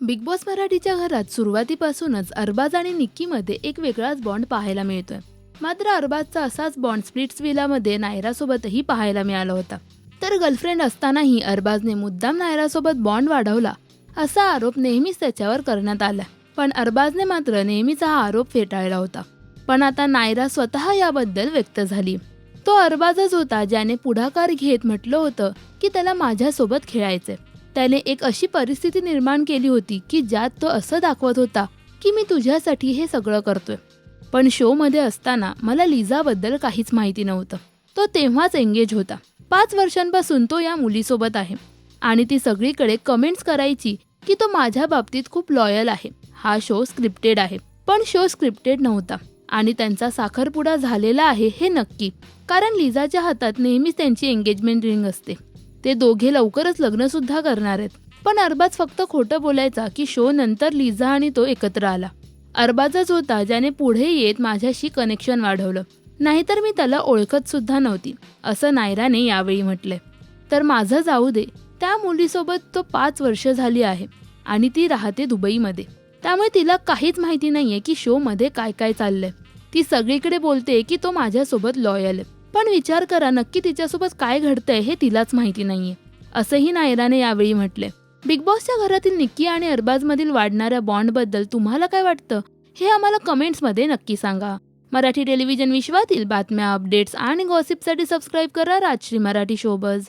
Big boss मराठीच्या घरात सुरुवातीपासूनच अरबाज आणि निक्कीमध्ये एक वेगळाच बॉन्ड पाहायला मिळतोय. मात्र अरबाजचा असाच बॉन्ड स्प्लिट्स विलामध्ये नायरासोबतही पाहायला मिळाला होता. तर गर्लफ्रेंड असतानाही अरबाजने मुद्दाम नायरासोबत बॉन्ड वाढवला असा आरोप नेहमीच त्याच्यावर करण्यात आला. पण अरबाजने मात्र नेहमीचा हा आरोप फेटाळला होता. पण आता नायरा स्वतः याबद्दल व्यक्त झाली. तो अरबाजच होता ज्याने पुढाकार घेत म्हटलं होतं की त्याला माझ्यासोबत खेळायचंय. त्याने एक अशी परिस्थिती निर्माण केली होती की ज्यात तो असं दाखवत होता की मी तुझ्यासाठी हे सगळं करतोय. पण शोमध्ये असताना मला लिझाबद्दल काहीच माहिती नव्हतं. तो तेव्हाच एंगेज होता. पाच वर्षांपासून तो या मुलीसोबत आहे आणि ती सगळीकडे कमेंट्स करायची की तो माझ्या बाबतीत खूप लॉयल आहे. हा शो स्क्रिप्टेड आहे. पण शो स्क्रिप्टेड नव्हता आणि त्यांचा साखरपुडा झालेला आहे हे नक्की. कारण लिझाच्या हातात नेहमीच त्यांची एंगेजमेंट रिंग असते. ते दोघे लवकरच लग्न सुद्धा करणार आहेत. पण अरबाज फक्त खोटं बोलायचा की शो नंतर लिझा आणि तो एकत्र आला. अरबाजच होता ज्याने पुढे येत माझ्याशी कनेक्शन वाढवलं. नाहीतर मी त्याला ओळखत सुद्धा नव्हती असं नायराने यावेळी म्हटलंय तर माझं जाऊ दे त्या मुलीसोबत तो पाच वर्ष झाली आहे आणि ती राहते दुबईमध्ये. त्यामुळे तिला काहीच माहिती नाहीये की शोमध्ये काय काय चाललंय. ती सगळीकडे बोलते की तो माझ्यासोबत लॉयल आहे. पण विचार करा नक्की तिच्यासोबत काय घडतंय हे तिलाच माहिती नाहीये. असंही नायराने यावेळी म्हटले. बिग बॉसच्या घरातील निक्की आणि अरबाजमधील वाढणाऱ्या बॉन्डबद्दल तुम्हाला काय वाटतं? हे आम्हाला कमेंट्समध्ये नक्की सांगा. मराठी टेलिव्हिजन विश्वातील बातम्या अपडेट्स आणि गॉसिपसाठी सबस्क्राईब करा राजश्री मराठी शोबज